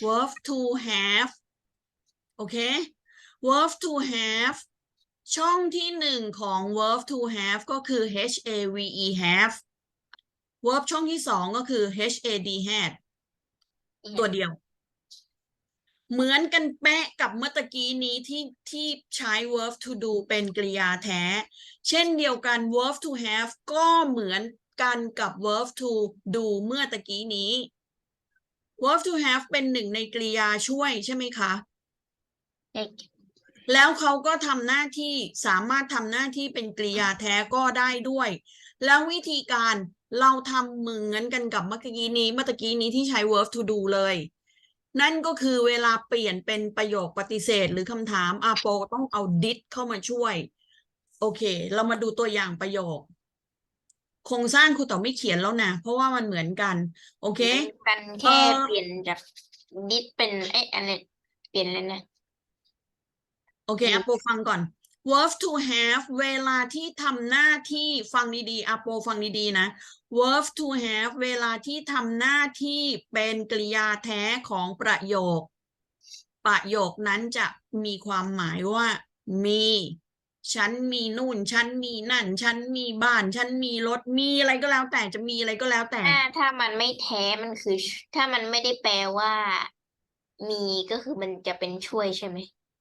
verb to have โอเค verb to have ช่องที่หนึ่งของ verb to have ก็คือ h a v e have verb ช่องที่สองก็คือ h a d had ตัวเดียว เหมือนกันเป๊ะกับเมื่อตะกี้นี้ที่ที่ใช้ verb to do เป็นกริยาแท้ เช่นเดียวกัน verb to have ก็เหมือนกันกับ verb to do เมื่อตะกี้นี้ verb to have เป็นหนึ่งในกริยาช่วยใช่ไหมคะเด็กแล้วเขาก็ทำหน้าที่สามารถทำหน้าที่เป็นกริยาแท้ก็ได้ด้วย แล้ววิธีการเราทำเหมือนกันกับเมื่อกี้นี้เมื่อตะกี้นี้ที่ใช้ verb to do เลย นั่นก็คือเวลาเปลี่ยนเป็นประโยคปฏิเสธ หรือคำถามอาโปต้องเอา did เข้ามาช่วย โอเค เรามาดูตัวอย่างประโยค โครงสร้างครูต่อไม่เขียนแล้วนะเพราะว่ามันเหมือนกัน โอเค กันแค่เอ่อเปลี่ยนจากดิสเป็นไอ้ยอะไรเปลี่ยนเลยนะ โอเคอืมอาโปฟังก่อน verb to have เวลาที่ทำหน้าที่ฟังดีๆอาโปฟังดีๆนะ verb to have เวลาที่ทำหน้าที่เป็นกริยาแท้ของประโยค ประโยคนั้นจะมีความหมายว่า มี ฉันมีนู่น ฉันมีนั่น ฉันมีบ้าน ฉันมีรถ มีอะไรก็แล้วแต่จะมีอะไรก็แล้วแต่ ถ้าถ้ามันไม่แท้มันคือ ถ้ามันไม่ได้แปลว่า มีก็คือมันจะเป็นช่วยใช่ไหม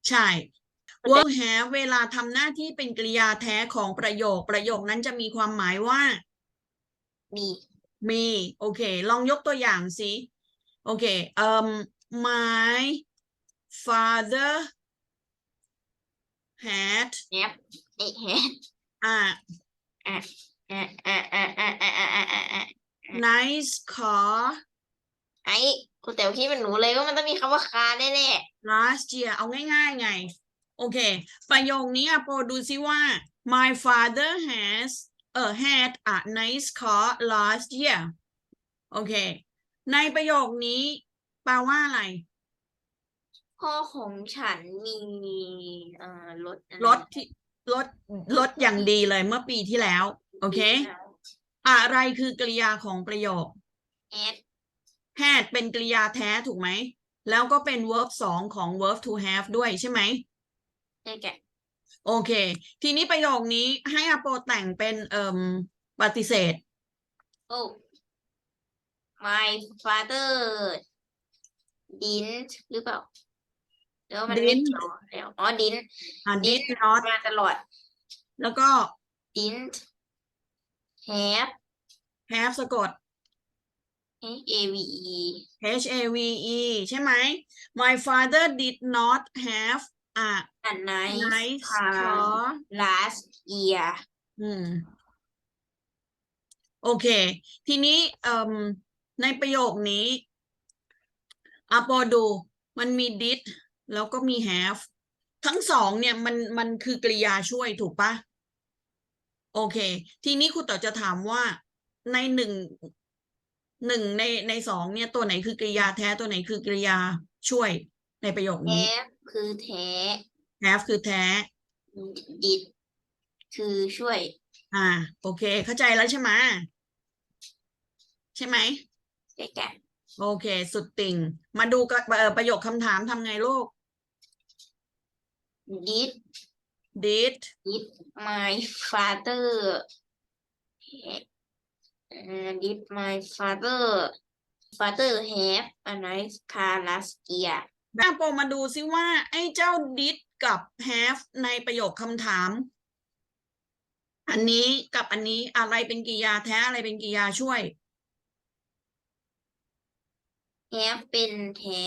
ใช่ verb have เวลาทำหน้าที่เป็นกริยาแท้ของประโยค ประโยคนั้นจะมีความหมายว่า มี มี โอเค ลองยกตัวอย่างสิ โอเค เอ่ม my father had แอปไอ้แฮะ a อะอะอะอะอะอะอะอะอะอะ nice car ไอ้คุณแต่คิดเป็นหนูเลยว่ามันต้องมีคำว่าคาแน่ last year เอาง่ายๆไง โอเค ประโยคนี้อะโปรดูซิว่า my father has เออ had a nice car last year โอเค ในประโยคนี้แปลว่าอะไรๆ พ่อของฉันมีเอ่อรถอะไรรถที่รถรถอย่างดีเลยเมื่อปีที่แล้ว โอเค อะไรคือกริยาของประโยค แอด had เป็นกริยาแท้ถูกไหม แล้วก็เป็น verb สองของ verb to have ด้วยใช่ไหม ได้แก่โอเค ทีนี้ประโยคนี้ให้อาโปแต่งเป็นเอ่มปฏิเสธ โอ้ my father didn't หรือเปล่า แล้วมันไม่ Didn't เกี่ยวแล้วอ๋อ didn't อ่า did not มาตลอด แล้วก็ didn't have have สะกด H A V E H A V E ใช่ไหม My father did not have a a nice nice car car last year อืม โอเค ทีนี้เอ่มในประโยคนี้อาโปดู มันมี did แล้วก็มี have ทั้งสองเนี่ยมันมันคือกริยาช่วยถูกปะโอเค ทีนี้ครูต่อจะถามว่าในหนึ่งหนึ่งในในสองเนี่ยตัวไหนคือกริยาแท้ตัวไหนคือกริยาช่วยในประโยคนี้ have คือแท้ have คือแท้ did คือช่วย อ่า โอเค เข้าใจแล้วใช่ไหมใช่ไหมได้แก่ โอเค สุดติ่ง มาดูกับเอ่อประโยคคำถามทำไงลูก did did did my father uh, did my father father have a nice car last year หน้าโปรมาดูซิว่า ไอ้เจ้า did กับ have ในประโยคคำถาม อันนี้กับอันนี้อะไรเป็นกริยาแท้อะไรเป็นกริยาช่วย have เป็นแท้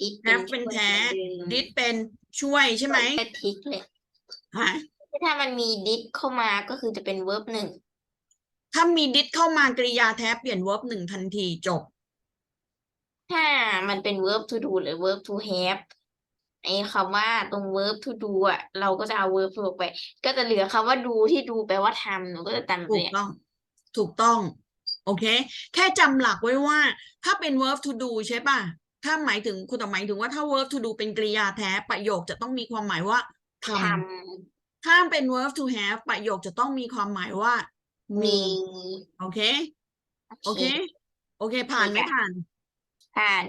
did have เป็นแท้ช่วยเหมือนเดิม did เป็นช่วยใช่ไหมแค่ทิกเลยฮะถ้ามันมี did เข้ามาก็คือจะเป็น verb หนึ่งถ้ามี did เข้ามากริยาแท้เปลี่ยน verb หนึ่งทันทีจบ ถ้ามันเป็น verb to do หรือ verb to have ไอ้คำว่าตรง verb to do อะ เราก็จะเอา verb to ออกไป ก็จะเหลือคำว่า do ที่ดูแปลว่าทำหนูก็จะจำถูกเนี่ยต้อง ถูกต้อง โอเค แค่จำหลักไว้ว่า ถ้าเป็น verb to do ใช่ป่ะถ้าหมายถึงคุณต่อหมายถึงว่าถ้า verb to do เป็นกริยาแท้ประโยคจะต้องมีความหมายว่าททำถ้าเป็น verb to have ประโยคจะต้องมีความหมายว่าำมีมี โอเค โอเค โอเค ผ่านไหมผ่านผ่าน